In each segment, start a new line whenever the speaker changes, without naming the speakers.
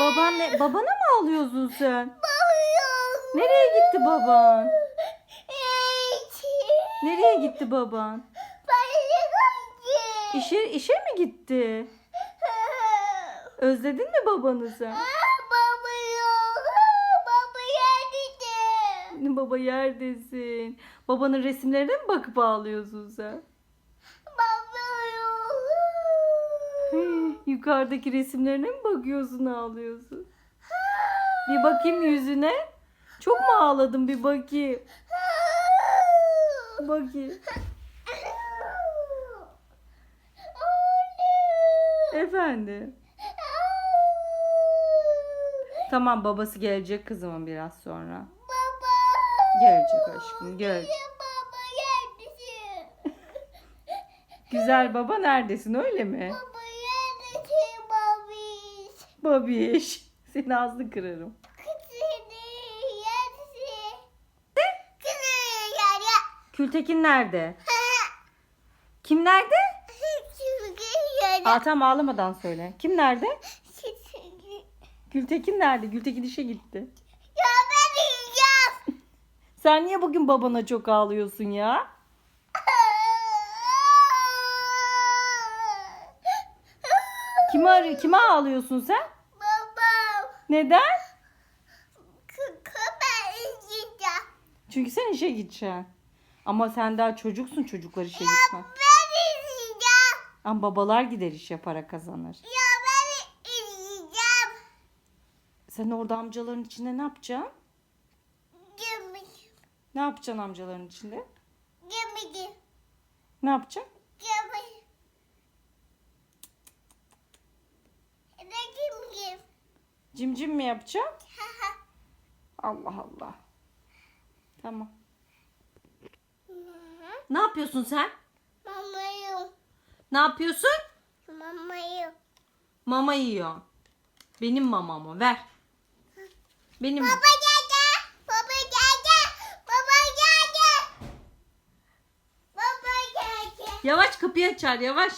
Baban ne? Babana mı ağlıyorsun sen?
Babam.
Nereye gitti baban?
Hiç.
Nereye gitti baban?
Kaçtı.
İşe işe mi gitti? Özledin mi babanı sen?
Baba yok. Baba.
Baba yerdesin. Babanın resimlerine mi bakıp ağlıyorsun sen?
Baba yok.
Hey, Yukarıdaki resimlerine mi bakıyorsun ağlıyorsun? Bir bakayım yüzüne. Çok mu ağladın bir bakayım. Bakayım. Efendim. Tamam babası gelecek kızımın biraz sonra.
Baba.
Gelecek aşkım gelecek.
Baba yerdesin.
Güzel baba neredesin öyle mi?
Baba babiş.
Seni ağzını kırarım. Kültekin nerede? Kim nerede? Aa tamam ağlamadan söyle. Kim nerede? Gültekin nerede? Gültekin işe gitti.
Ya ben yiyeceğim.
Sen niye bugün babana çok ağlıyorsun ya? Kime? Kime ağlıyorsun sen? Neden?
Kıkı ben yiyeceğim.
Çünkü sen işe gideceksin. Ama sen daha çocuksun çocuklar işe gitmez.
Ben yiyeceğim.
Ama babalar gider işe para kazanır.
Ya ben yiyeceğim.
Sen orada amcaların içinde ne yapacaksın?
Yemedim.
Ne yapacaksın amcaların içinde?
Yemedim.
Ne yapacaksın? Cimcim mi yapacaksın? Allah Allah. Tamam. Ne yapıyorsun sen?
Mamayım.
Ne yapıyorsun?
Mamayım.
Mama yiyor. Benim mamamı ver. Benim.
Baba geldi. Baba geldi. Baba geldi. Baba geldi.
Yavaş kapıyı açar yavaş.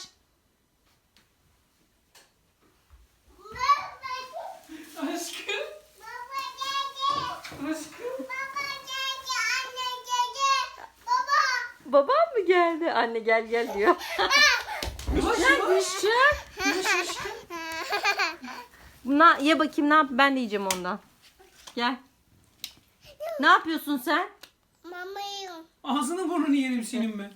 Baba
Aşkım.
Baba geldi.
Aşkım.
Baba geldi. Anne geldi. Baba.
Babam mı geldi? Anne gel gel diyor.
Yavaş
Gel
yavaş.
düşeceğim. Na, ye bakayım ne yap? Ben de yiyeceğim ondan. Gel. Ne yapıyorsun sen?
Mamayım.
Ağzını burnunu yerim senin ben.